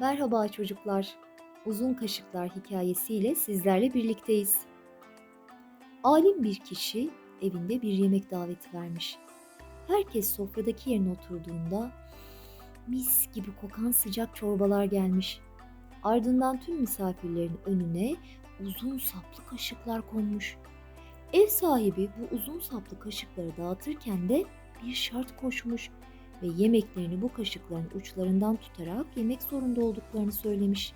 Merhaba çocuklar. Uzun Kaşıklar hikayesiyle sizlerle birlikteyiz. Alim bir kişi evinde bir yemek daveti vermiş. Herkes sofradaki yerine oturduğunda mis gibi kokan sıcak çorbalar gelmiş. Ardından tüm misafirlerin önüne uzun saplı kaşıklar konmuş. Ev sahibi bu uzun saplı kaşıkları dağıtırken de bir şart koşmuş ve yemeklerini bu kaşıkların uçlarından tutarak yemek zorunda olduklarını söylemiş.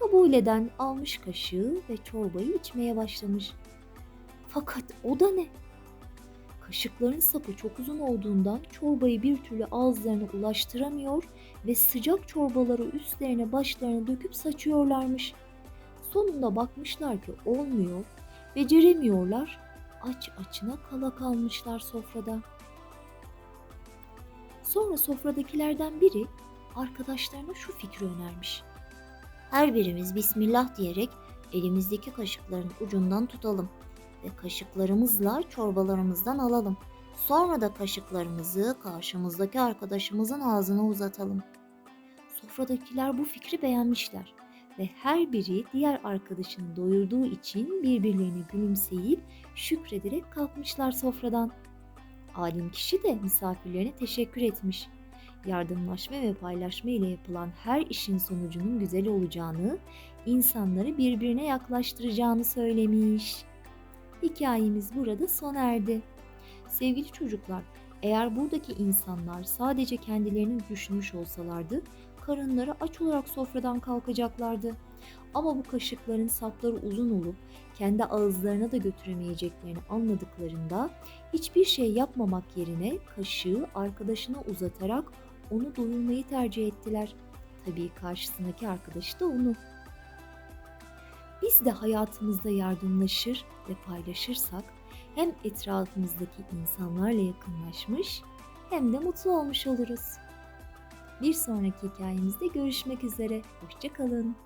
Kabul eden almış kaşığı ve çorbayı içmeye başlamış. Fakat o da ne? Kaşıkların sapı çok uzun olduğundan çorbayı bir türlü ağızlarına ulaştıramıyor ve sıcak çorbaları üstlerine başlarına döküp saçıyorlarmış. Sonunda bakmışlar ki olmuyor, beceremiyorlar, aç açına kala kalmışlar sofrada. Sonra sofradakilerden biri arkadaşlarına şu fikri önermiş. Her birimiz Bismillah diyerek elimizdeki kaşıkların ucundan tutalım ve kaşıklarımızla çorbalarımızdan alalım. Sonra da kaşıklarımızı karşımızdaki arkadaşımızın ağzına uzatalım. Sofradakiler bu fikri beğenmişler ve her biri diğer arkadaşını doyurduğu için birbirlerine gülümseyip şükrederek kalkmışlar sofradan. Alim kişi de misafirlerine teşekkür etmiş. Yardımlaşma ve paylaşma ile yapılan her işin sonucunun güzel olacağını, insanları birbirine yaklaştıracağını söylemiş. Hikayemiz burada sona erdi. Sevgili çocuklar, eğer buradaki insanlar sadece kendilerini düşünmüş olsalardı, karınları aç olarak sofradan kalkacaklardı. Ama bu kaşıkların sapları uzun olup kendi ağızlarına da götüremeyeceklerini anladıklarında hiçbir şey yapmamak yerine kaşığı arkadaşına uzatarak onu doyurmayı tercih ettiler. Tabii karşısındaki arkadaşı da onu. Biz de hayatımızda yardımlaşır ve paylaşırsak hem etrafımızdaki insanlarla yakınlaşmış hem de mutlu olmuş oluruz. Bir sonraki hikayemizde görüşmek üzere. Hoşçakalın.